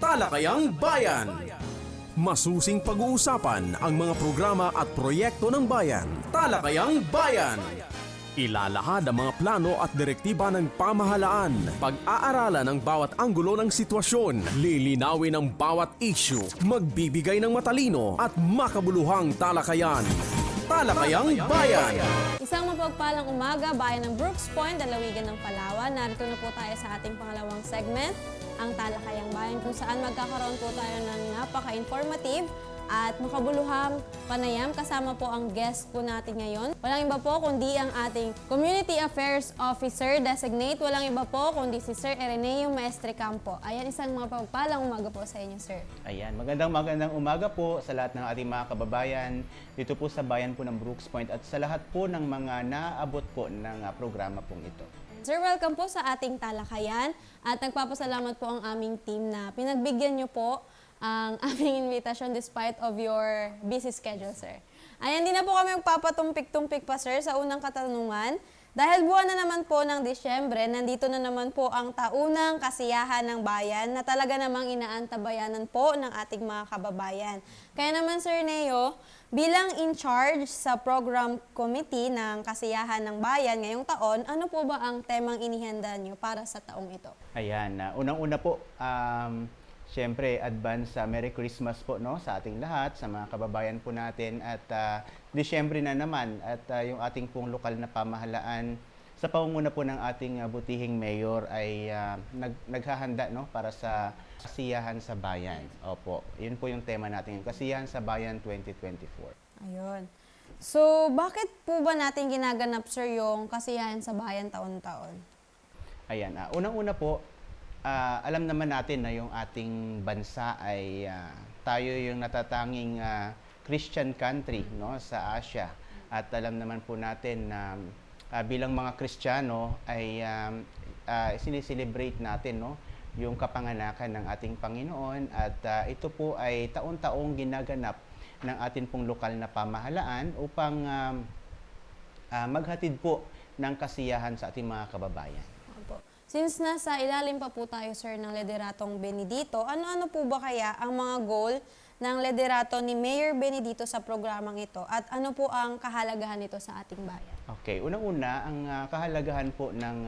Talakayang Bayan. Masusing pag-uusapan ang mga programa at proyekto ng bayan. Talakayang Bayan. Ilalahad ang mga plano at direktiba ng pamahalaan. Pag-aaralan ang bawat anggulo ng sitwasyon. Lilinawin ang bawat issue. Magbibigay ng matalino at makabuluhang talakayan. Talakayang Bayan. Isang mapagpalang umaga, bayan ng Brooks Point, dalawigan ng Palawan. Narito na po tayo sa ating pangalawang segment, ang Talakayang Bayan, kung saan magkakaroon po tayo ng napaka-informative at makabuluhang panayam. Kasama po ang guest po natin ngayon. Walang iba po kundi ang ating Community Affairs Officer designate. Walang iba po kundi si Sir Ereneo Maestre Campo. Ayan, isang mapagpalang umaga po sa inyo, Sir. Ayan, magandang magandang umaga po sa lahat ng ating mga kababayan dito po sa bayan po ng Brooks Point at sa lahat po ng mga naaabot po ng ah, programa pong ito. Sir, welcome po sa ating talakayan at nagpapasalamat po ang aming team na pinagbigyan niyo po ang aming invitation despite of your busy schedule, sir. Ayan, hindi na po kami magpapatumpik-tumpik pa, sir, sa unang katanungan. Dahil buwan na naman po ng Disyembre, nandito na naman po ang taunang kasiyahan ng bayan na talaga namang inaantabayanan po ng ating mga kababayan. Kaya naman, Sir Neo, bilang in charge sa program committee ng kasiyahan ng bayan ngayong taon, ano po ba ang temang inihanda nyo para sa taong ito? Ayan, ah, unang-una po, um, Siyempre, advance sa Merry Christmas po no sa ating lahat, sa mga kababayan po natin at uh, Disyembre na naman at ah, yung ating pong lokal na pamahalaan sa pangunguna po ng ating ah, butihing mayor ay ah, nag, naghahanda no para sa kasiyahan sa bayan. Opo, yun po yung tema natin, yung kasiyahan sa bayan 2024. Ayun. So, bakit po ba natin ginaganap, sir, yung kasiyahan sa bayan taon-taon? Ayan, ah, unang-una po, ah, alam naman natin na yung ating bansa ay ah, tayo yung natatanging ah, Christian country no sa Asia. At alam naman po natin na ah, bilang mga Kristiyano ay um, ah, sineselebrate natin no yung kapanganakan ng ating Panginoon at ah, ito po ay taon-taong ginaganap ng atin pong lokal na pamahalaan upang um, ah, maghatid po ng kasiyahan sa ating mga kababayan. Since nasa ilalim pa po tayo, sir, ng Lederatong Benedito, ano-ano po ba kaya ang mga goal ng Liderato ni Mayor Benedito sa programang ito? At ano po ang kahalagahan nito sa ating bayan? Okay, unang-una, ang ah, kahalagahan po ng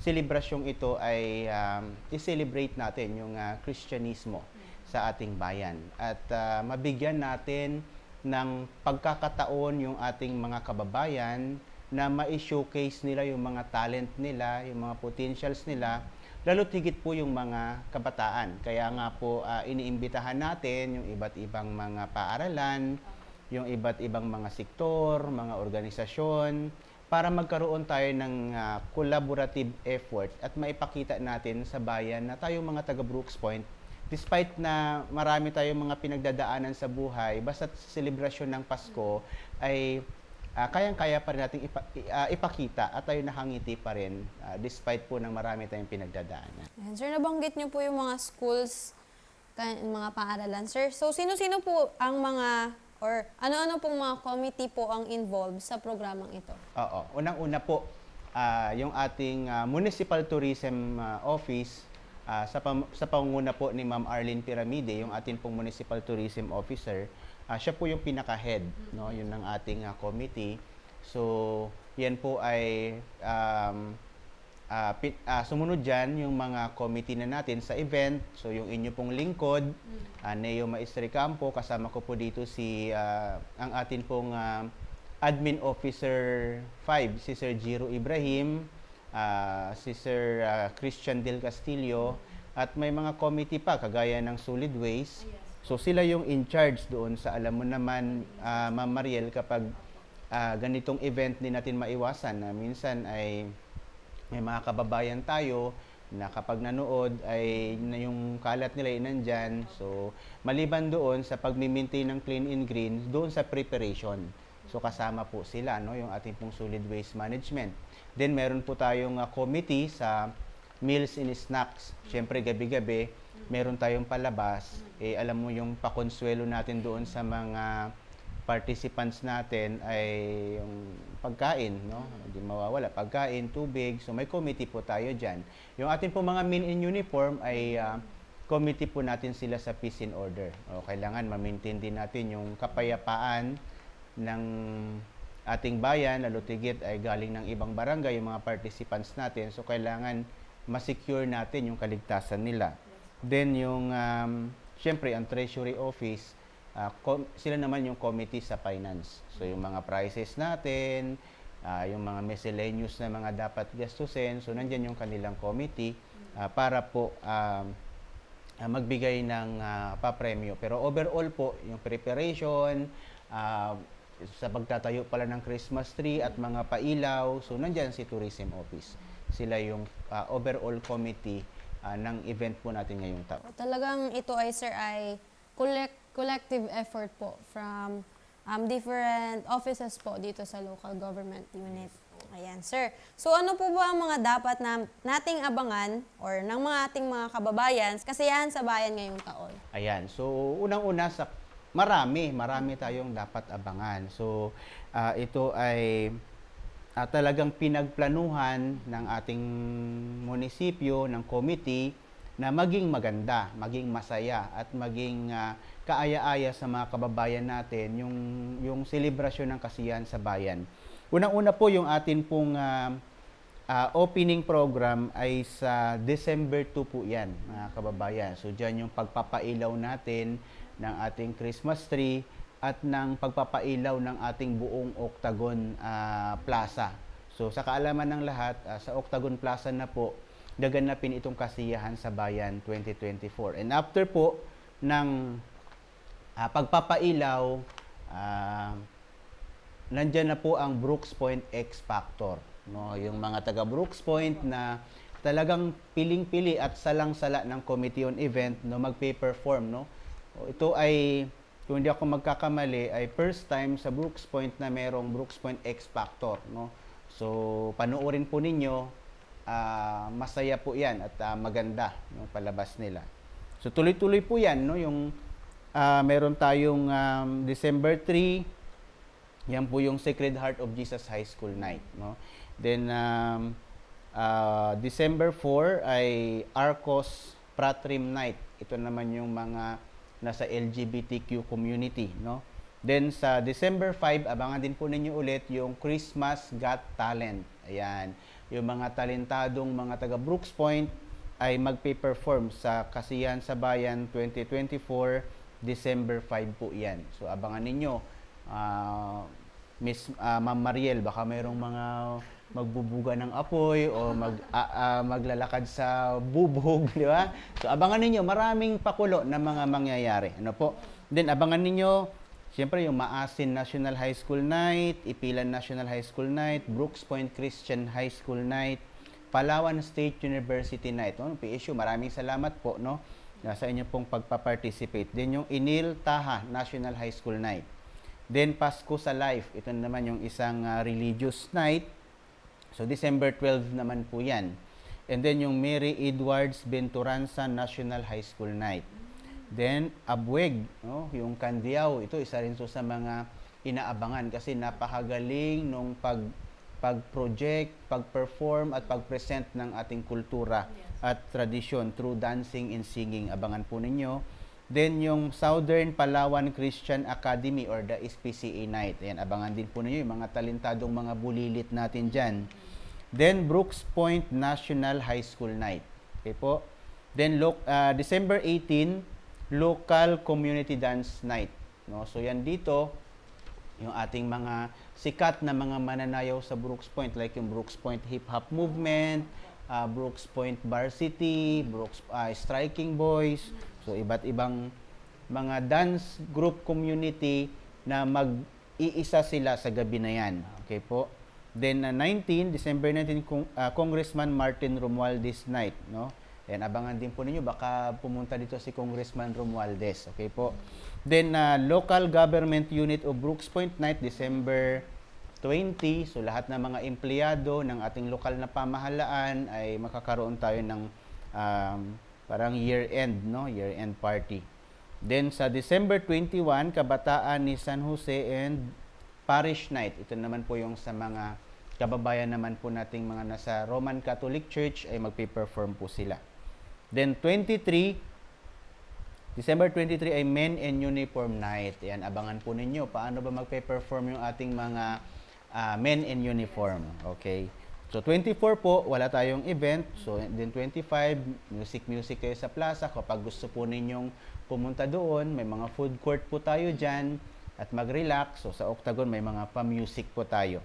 selebrasyong ito ay um, i-celebrate natin yung ah, Kristyanismo sa ating bayan at ah, mabigyan natin ng pagkakataon yung ating mga kababayan na ma-showcase nila yung mga talent nila, yung mga potentials nila, lalo't higit po yung mga kabataan. Kaya nga po ah, iniimbitahan natin yung iba't ibang mga paaralan, yung iba't ibang mga sektor, mga organisasyon, para magkaroon tayo ng ah, collaborative effort at maipakita natin sa bayan na tayo mga taga Brooks Point, despite na marami tayong mga pinagdadaanan sa buhay, basta selebrasyon ng Pasko ay ah, kayang-kaya pa rin natin ipa- ah, ipakita at tayo nakangiti pa rin ah, despite po ng marami tayong pinagdadaanan. Ayan, sir, nabanggit niyo po yung mga schools, mga paaralan, sir. So, sino-sino po ang mga, or ano-ano pong mga committee po ang involved sa programang ito? Oo. Unang-una po, ah, yung ating ah, Municipal Tourism ah, Office, ah, sa, pam- sa pangunguna po ni Ma'am Arlene Piramide, yung ating pong Municipal Tourism Officer, ah, siya po yung pinaka-head, no? yun ng ating ah, committee. So, yan po ay um, ah, pi- ah, sumunod dyan yung mga committee na natin sa event. So, yung inyo pong lingkod, ah, Neo Maestre Campo, kasama ko po dito si ah, ang atin pong ah, Admin Officer 5, si Sir Jiro Ibrahim, ah, si Sir ah, Christian Del Castillo, at may mga committee pa, kagaya ng Solid Waste. So sila yung in charge doon sa alam mo naman, ah, Ma'am Mariel, kapag ah, ganitong event din natin maiwasan na minsan ay may mga kababayan tayo na kapag nanood ay na yung kalat nila ay nandyan. So, maliban doon sa pag-maintain ng clean and green, doon sa preparation. So, kasama po sila, no, yung ating pong solid waste management. Then, meron po tayong ah, committee sa meals and snacks. Siyempre, gabi-gabi, meron tayong palabas. Eh, alam mo yung pakonsuelo natin doon sa mga participants natin ay yung pagkain, no? Hindi mawawala. Pagkain, tubig. So may committee po tayo diyan. Yung ating po mga men in uniform ay ah, committee po natin sila sa peace and order. O, kailangan ma-maintain din natin yung kapayapaan ng ating bayan, lalo tigit ay galing ng ibang barangay, yung mga participants natin. So, kailangan ma-secure natin yung kaligtasan nila. Then, yung, um, syempre, ang Treasury Office, com- sila naman yung committee sa finance. So, yung mga prices natin, ah, yung mga miscellaneous na mga dapat gastusin, so, nandyan yung kanilang committee ah, para po um, ah, magbigay ng ah, papremyo. Pero overall po, yung preparation, ah, sa pagtatayo pala ng Christmas tree at mga pailaw, so nandyan si Tourism Office. Sila yung ah, overall committee ah, ng event po natin ngayong taon. Talagang ito ay, sir, ay collect, collective effort po from um, different offices po dito sa local government unit. Ayan, sir. So ano po ba ang mga dapat na nating abangan or ng mga ating mga kababayan kasiyahan sa bayan ngayong taon? Ayan. So, unang-una sa marami, marami tayong dapat abangan. So, ah, ito ay ah, talagang pinagplanuhan ng ating munisipyo, ng committee na maging maganda, maging masaya at maging ah, kaaya-aya sa mga kababayan natin yung yung selebrasyon ng kasiyahan sa bayan. Unang-una po yung atin pong ah, ah, opening program ay sa December 2 po yan, mga kababayan. So, dyan yung pagpapailaw natin ng ating Christmas tree at ng pagpapailaw ng ating buong Octagon ah, Plaza. So, sa kaalaman ng lahat, ah, sa Octagon Plaza na po, gaganapin itong kasiyahan sa bayan 2024. And after po ng ah, pagpapailaw, ah, nandyan na po ang Brooks Point X Factor. No? Yung mga taga Brooks Point na talagang piling-pili at salang-sala ng Committee on Event no magpe-perform no. Ito ay kung hindi ako magkakamali ay first time sa Brooks Point na merong Brooks Point X Factor no. So panoorin po ninyo ah, masaya po 'yan at ah, maganda yung palabas nila. So tuloy-tuloy po 'yan no yung ah, meron tayong um, December 3 yan po yung Sacred Heart of Jesus High School Night, no? Then um, uh, December 4 ay Arcos Pratrim Night. Ito naman yung mga nasa LGBTQ community, no? Then sa December 5, abangan din po ninyo ulit yung Christmas Got Talent. Ayan, yung mga talentadong mga taga Brooks Point ay magpe-perform sa Kasiyahan sa Bayan 2024 December 5 po 'yan. So abangan ninyo Ah, Miss ah, Ma'am Mariel, baka mayroong mga magbubuga ng apoy o mag ah, ah, maglalakad sa bubog, di ba? So abangan ninyo, maraming pakulo na mga mangyayari. Ano po? Then abangan ninyo, siyempre yung Maasin National High School Night, Ipilan National High School Night, Brooks Point Christian High School Night, Palawan State University Night. No? PSU, maraming salamat po no sa inyo pong pagpa-participate. Then yung Inil Taha National High School Night. Then Pasko sa Life, ito naman yung isang ah, religious night. So December 12 naman po 'yan. And then yung Mary Edwards Benturanza National High School Night. Then Abweg, no, yung Kandiao, ito isa rin so sa mga inaabangan kasi napakagaling nung pag pag-project, pag-perform at pag-present ng ating kultura at tradisyon through dancing and singing. Abangan po ninyo. Then yung Southern Palawan Christian Academy or the SPCA Night. Ayan, abangan din po ninyo yung mga talentadong mga bulilit natin dyan. Then Brooks Point National High School Night. Okay po. Then lo- ah, December 18, Local Community Dance Night. No? So yan dito, yung ating mga sikat na mga mananayaw sa Brooks Point like yung Brooks Point Hip Hop Movement, ah, Brooks Point Varsity, Brooks ah, Striking Boys, so iba't ibang mga dance group community na mag-iisa sila sa gabi na yan. Okay po. Then ah, 19, December 19, Cong- ah, Congressman Martin Romualdez Night, no? Ayan, abangan din po ninyo, baka pumunta dito si Congressman Romualdez. Okay po. Then, uh, Local Government Unit of Brooks Point Night, December 20. So, lahat ng mga empleyado ng ating lokal na pamahalaan ay makakaroon tayo ng um, parang year-end, no? Year-end party. Then, sa December 21, Kabataan ni San Jose and Parish Night. Ito naman po yung sa mga kababayan naman po nating mga nasa Roman Catholic Church ay magpe-perform po sila. Then 23, December 23 ay Men in Uniform Night. Yan, abangan po ninyo. Paano ba magpe-perform yung ating mga ah, men in uniform. Okay. So 24 po, wala tayong event. So then 25, music-music kayo sa plaza. Kapag gusto po ninyong pumunta doon, may mga food court po tayo dyan at mag-relax. So sa Octagon, may mga pa-music po tayo.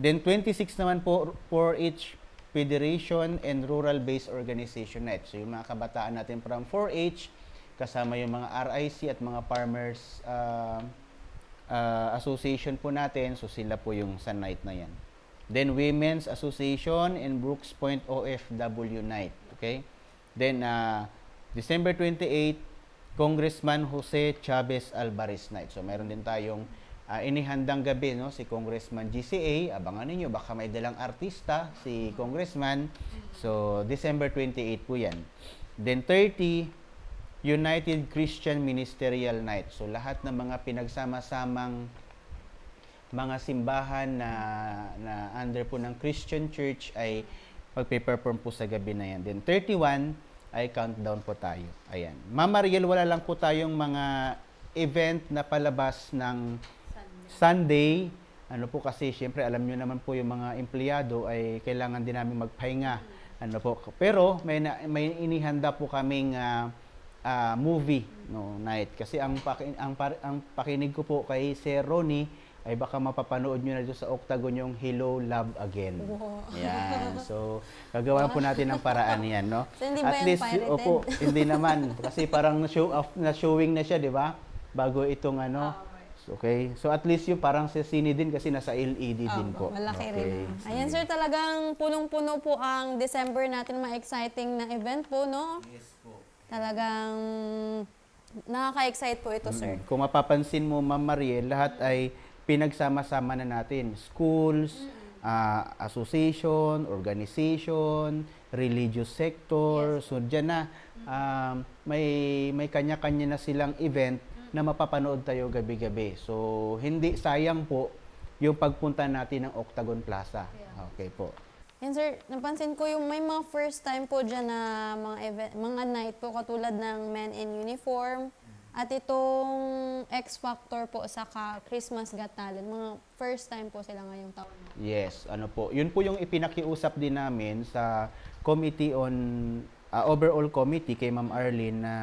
Then 26 naman po for each Federation and Rural-Based Organization Night. So yung mga kabataan natin from 4-H, kasama yung mga RIC at mga farmers uh, uh, association po natin. So sila po yung sa night na yan. Then Women's Association and Brooks Point OFW Night. Okay? Then uh, December 28, Congressman Jose Chavez Alvarez Night. So meron din tayong uh, inihandang gabi no si Congressman GCA. Abangan niyo baka may dalang artista si Congressman. So December 28 po 'yan. Then 30 United Christian Ministerial Night. So lahat ng mga pinagsama-samang mga simbahan na, na under po ng Christian Church ay magpe-perform po sa gabi na yan. Then 31 ay countdown po tayo. Ayan. Ma'am Mariel, wala lang po tayong mga event na palabas ng Sunday. Ano po kasi, syempre alam nyo naman po yung mga empleyado ay kailangan din namin magpahinga. Ano po. Pero may, na, may inihanda po kaming ah, ah, movie no night kasi ang paki- ang, ang pakinig ko po kay Sir Ronnie ay baka mapapanood nyo na doon sa Octagon yung Hello Love Again. Wow. Yan. So, gagawa po natin ng paraan yan, no? So, hindi ba yan pirated? opo, hindi naman. Kasi parang na-show off, na-showing na siya, di ba? Bago itong ano. So, Okay. So, at least yung parang sa sine din kasi nasa LED din po. Malaki okay. rin. Ayan sir, talagang punong-puno po ang December natin, mga exciting na event po, no? Yes po. Talagang nakaka-excite po ito, sir. Kung mapapansin mo, Ma'am Mariel, lahat ay pinagsama-sama na natin. Schools, ah, association, organization, religious sector. So, dyan na, um, may, may kanya-kanya na silang event na mapapanood tayo gabi-gabi. So, hindi sayang po yung pagpunta natin ng Octagon Plaza. Okay po. Yan sir, napansin ko yung may mga first time po dyan na mga event, mga night po katulad ng Men in Uniform at itong X Factor po sa Christmas Got Talent. Mga first time po sila ngayong taon. Yes, ano po. Yun po yung ipinakiusap din namin sa committee on uh, overall committee kay Ma'am Arlene na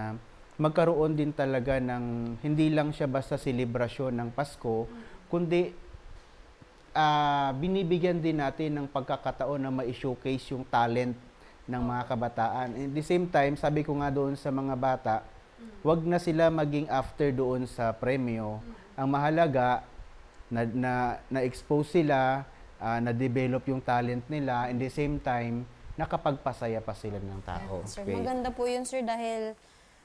magkaroon din talaga ng hindi lang siya basta selebrasyon ng Pasko, kundi ah, binibigyan din natin ng pagkakataon na ma-showcase yung talent ng mga kabataan. At the same time, sabi ko nga doon sa mga bata, wag na sila maging after doon sa premyo. Ang mahalaga, na, na, na-expose sila, ah, na-develop yung talent nila, and the same time, nakapagpasaya pa sila ng tao. Sir, Okay. maganda po yun sir dahil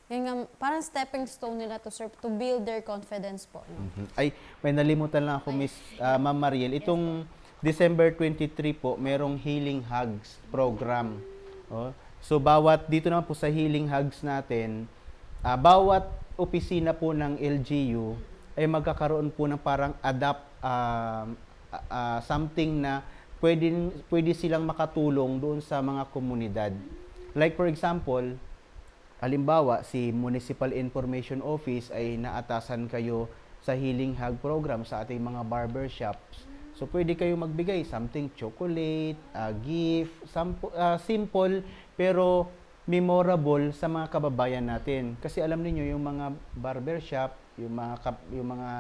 yun nga, parang stepping stone nila to sir to build their confidence po. no? Mhm. Ay, may nalimutan lang ako, Miss ah, Ma'am Mariel. Itong December 23 po, merong Healing Hugs program. Oh. So, bawat, dito naman po sa Healing Hugs natin, ah, bawat opisina po ng LGU ay magkakaroon po ng parang adapt ah, ah, something na pwede, pwede silang makatulong doon sa mga komunidad. Like for example, Halimbawa, si Municipal Information Office ay naatasan kayo sa Healing Hug program sa ating mga barber shops. So, pwede kayo magbigay something chocolate, ah, gift, sampo- ah, simple, pero memorable sa mga kababayan natin. Kasi alam niyo yung mga barber shop, yung mga, kap- yung mga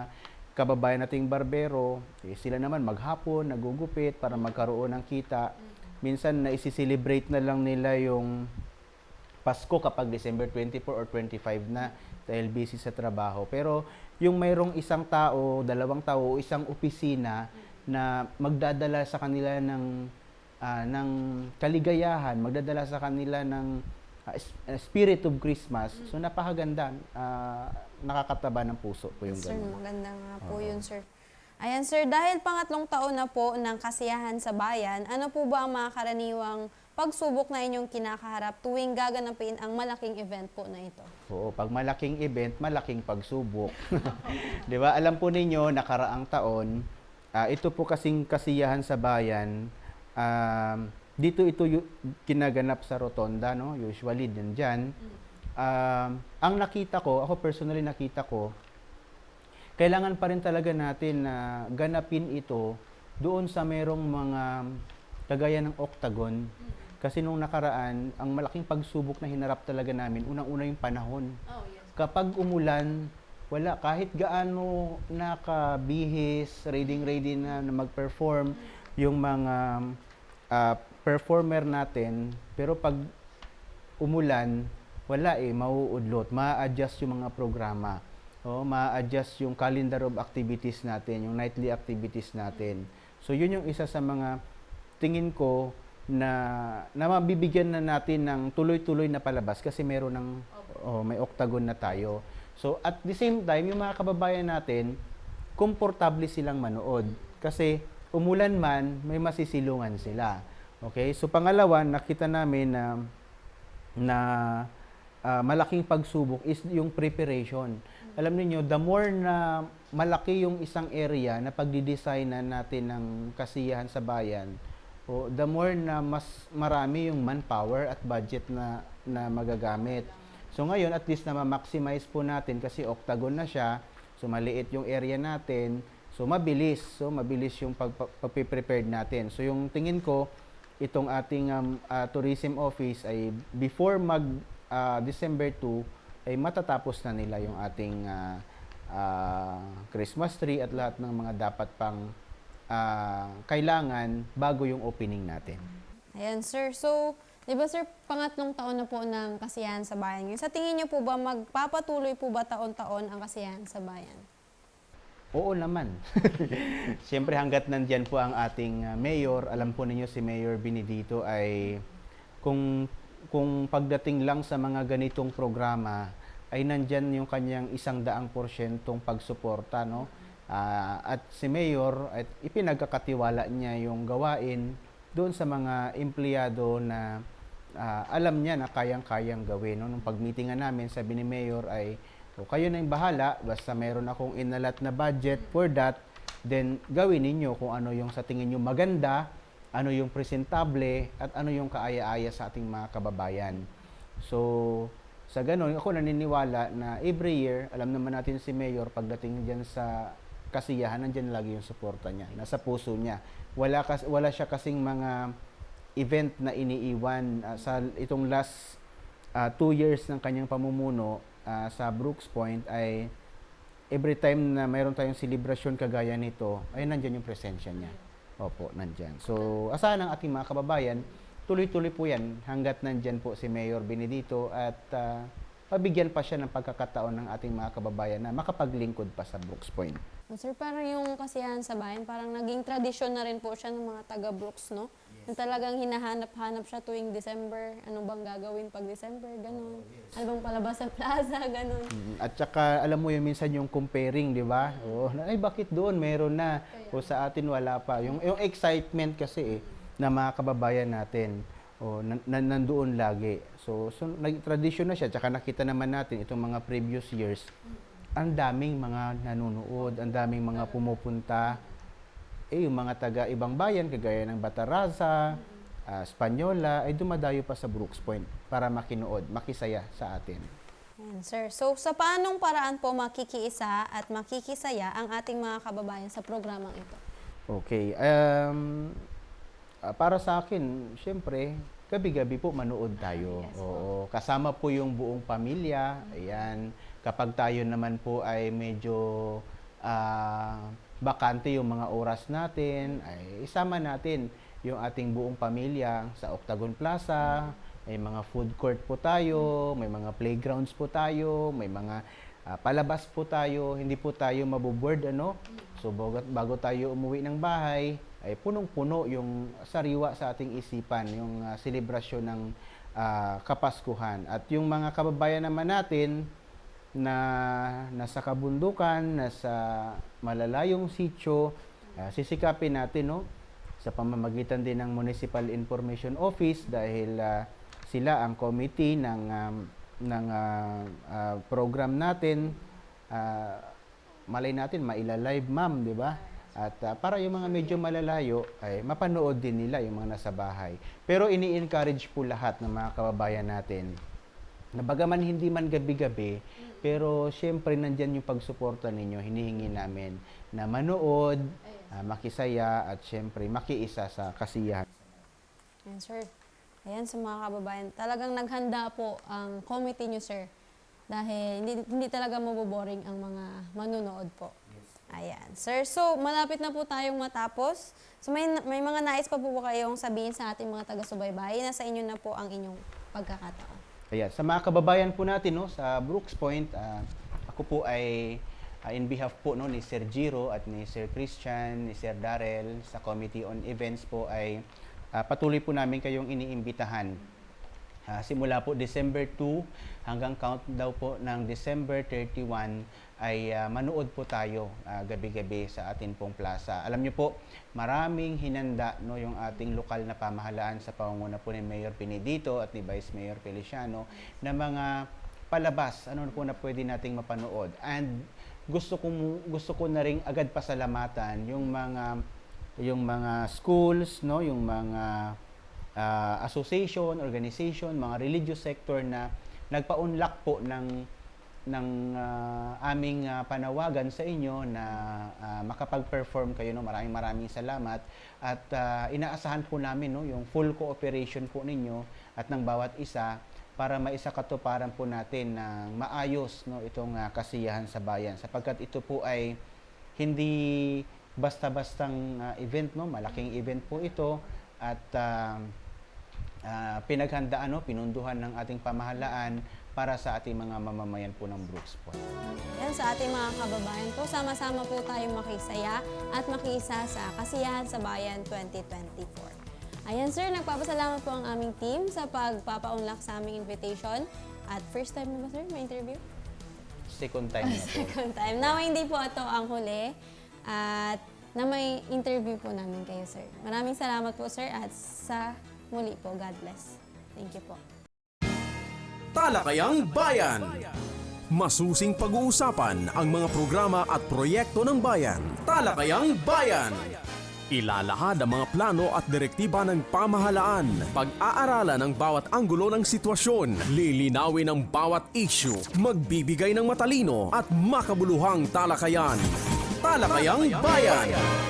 kababayan nating barbero, eh, sila naman maghapon, nagugupit para magkaroon ng kita. Minsan, na isi-celebrate na lang nila yung Pasko kapag December 24 or 25 na dahil busy sa trabaho. Pero yung mayroong isang tao, dalawang tao, isang opisina na magdadala sa kanila ng ah, ng kaligayahan, magdadala sa kanila ng ah, spirit of Christmas. So napakaganda, ah, nakakataba ng puso po yung Sir, ganun. maganda nga po yun, sir. Ayan, sir, dahil pangatlong taon na po ng kasiyahan sa bayan, ano po ba ang mga karaniwang pagsubok na inyong kinakaharap tuwing gaganapin ang malaking event po na ito? Oo, pag malaking event, malaking pagsubok. 'Di ba? Alam po ninyo nakaraang taon, ah, ito po kasing kasiyahan sa bayan. Um, dito ito kinaganap sa Rotonda, no? Usually din diyan. um, ang nakita ko, ako personally nakita ko, kailangan pa rin talaga natin na ganapin ito doon sa merong mga kagaya ng octagon. Kasi nung nakaraan, ang malaking pagsubok na hinarap talaga namin, unang-una yung panahon. Oh, yes. Kapag umulan, wala, kahit gaano nakabihis, ready-ready na, na mag-perform yung mga ah, performer natin, pero pag umulan, wala eh, mauudlot, ma-adjust yung mga programa. O, ma-adjust yung calendar of activities natin, yung nightly activities natin. So, yun yung isa sa mga tingin ko na, na mabibigyan na natin ng tuloy-tuloy na palabas kasi meron ng, oh, may octagon na tayo. So, at the same time, yung mga kababayan natin, komportable silang manood. Kasi umulan man, may masisilungan sila. Okay? So, pangalawa, nakita namin na na ah, malaking pagsubok is yung preparation. Alam niyo the more na malaki yung isang area na pagdidesignan natin ng kasiyahan sa bayan, o the more na mas marami yung manpower at budget na na magagamit. So ngayon at least na ma-maximize po natin kasi octagon na siya. So maliit yung area natin. So mabilis. So mabilis yung pag, pag-prepared natin. So yung tingin ko itong ating um, ah, tourism office ay before mag ah, December 2 ay matatapos na nila yung ating ah, ah, Christmas tree at lahat ng mga dapat pang ah, kailangan bago yung opening natin. Ayan, sir. So, di ba, sir, pangatlong taon na po ng kasiyahan sa bayan ngayon. Sa tingin niyo po ba, magpapatuloy po ba taon-taon ang kasiyahan sa bayan? Oo naman. Siyempre hanggat nandyan po ang ating ah, mayor, alam po ninyo si Mayor Benedito ay kung kung pagdating lang sa mga ganitong programa ay nandyan yung kanyang isang daang porsyentong pagsuporta no Ah, at si Mayor at ipinagkakatiwala niya yung gawain doon sa mga empleyado na ah, alam niya na kayang-kayang gawin no nung pagmeetingan namin sabi ni Mayor ay o kayo na yung bahala, basta meron akong inalat na budget for that, then gawin ninyo kung ano yung sa tingin nyo maganda, ano yung presentable, at ano yung kaaya-aya sa ating mga kababayan. So, sa ganun, ako naniniwala na every year, alam naman natin si Mayor, pagdating dyan sa kasiyahan, nandyan lagi yung suporta niya, nasa puso niya. Wala, kas, wala siya kasing mga event na iniiwan Ah, sa itong last ah, two years ng kanyang pamumuno ah, sa Brooks Point ay every time na mayroon tayong celebration kagaya nito, ay nandyan yung presensya niya. Opo, nandyan. So, asahan ng ating mga kababayan, tuloy-tuloy po yan hanggat nandyan po si Mayor Benedito at ah, pabigyan pa siya ng pagkakataon ng ating mga kababayan na makapaglingkod pa sa Brooks Point. Sir, parang yung kasiyahan sa bayan, parang naging tradisyon na rin po siya ng mga taga-Brooks, no? Na talagang hinahanap-hanap siya tuwing December. Ano bang gagawin pag December? Ganon. Ano bang palabas sa plaza? Ganon. Mm, At saka alam mo yung minsan yung comparing, 'di ba? Oh, na, ay bakit doon meron na o sa atin wala pa. Yung yung excitement kasi eh na mga kababayan natin o nan, nan- nandoon lagi. So, so nag tradition na siya. Tsaka nakita naman natin itong mga previous years. Ang daming mga nanonood, ang daming mga pumupunta. Eh, yung mga taga ibang bayan, kagaya ng Bataraza, ah, Spanyola, ay dumadayo pa sa Brooks Point para makinood, makisaya sa atin. Sir. So, sa paanong paraan po makikiisa at makikisaya ang ating mga kababayan sa programang ito? Okay. Um, ah, para sa akin, syempre, gabi-gabi po manood tayo. Oo. Kasama po yung buong pamilya. Ayan. Kapag tayo naman po ay medyo ah, bakante yung mga oras natin, ay isama natin yung ating buong pamilya sa Octagon Plaza. May mga food court po tayo, may mga playgrounds po tayo, may mga ah, palabas po tayo, hindi po tayo maboboard ano. So bago, bago tayo umuwi ng bahay, ay punong-puno yung sariwa sa ating isipan, yung ah, selebrasyon ng ah, Kapaskuhan. At yung mga kababayan naman natin na nasa kabundukan, nasa malalayong sityo, ah, sisikapin natin no sa pamamagitan din ng Municipal Information Office dahil ah, sila ang committee ng um, ng ah, ah, program natin Ah, malay natin maila-live ma'am, di ba? At ah, para yung mga medyo malalayo ay mapanood din nila yung mga nasa bahay. Pero ini-encourage po lahat ng mga kababayan natin na bagaman hindi man gabi-gabi, pero syempre nandyan yung pagsuporta ninyo, hinihingi namin na manood, ah, makisaya at syempre makiisa sa kasiyahan. Ayan, sir. Ayan, sa mga kababayan, talagang naghanda po ang committee nyo, sir. Dahil hindi, hindi talaga maboboring ang mga manunood po. Ayan. Sir, so malapit na po tayong matapos. So may, may mga nais pa po ba kayong sabihin sa ating mga taga-subaybay? Nasa inyo na po ang inyong pagkakataon. Ayan, sa mga kababayan po natin no, sa Brooks Point, ah, ako po ay ah, in behalf po no, ni Sir Giro at ni Sir Christian, ni Sir Darrell, sa Committee on Events po ay ah, patuloy po namin kayong iniimbitahan. Ah, simula po December 2 hanggang count daw po ng December 31 ay ah, manood po tayo ah, gabi-gabi sa atin pong plaza. Alam niyo po, maraming hinanda no yung ating lokal na pamahalaan sa pangunguna po ni Mayor Pinedito at ni Vice Mayor Feliciano na mga palabas ano po na pwede nating mapanood. And gusto ko gusto ko na ring agad pasalamatan yung mga yung mga schools no, yung mga ah, association, organization, mga religious sector na nagpa-unlock po ng ng ah, aming ah, panawagan sa inyo na ah, makapag-perform kayo no? Maraming maraming salamat. At ah, inaasahan po namin no yung full cooperation po ninyo at ng bawat isa para maisakatuparan po natin ng maayos no itong ah, kasiyahan sa bayan. Sapagkat ito po ay hindi basta-bastang ah, event no? Malaking event po ito. At ah, ah, pinaghandaan no pinunduhan ng ating pamahalaan para sa ating mga mamamayan po ng Brooks Point. Yan sa ating mga kababayan po, sama-sama po tayong makisaya at makisa sa Kasiyahan sa Bayan 2024. Ayan sir, nagpapasalamat po ang aming team sa pagpapaunlak sa aming invitation. At first time na ba sir, may interview? Second time na po. Second time. Na hindi po ito ang huli. At na may interview po namin kayo sir. Maraming salamat po sir at sa muli po, God bless. Thank you po. Talakayang Bayan. Masusing pag-uusapan ang mga programa at proyekto ng bayan. Talakayang Bayan. Ilalahad ang mga plano at direktiba ng pamahalaan. Pag-aaralan ang bawat anggulo ng sitwasyon. Lilinawin ang bawat issue. Magbibigay ng matalino at makabuluhang talakayan. Talakayang Bayan.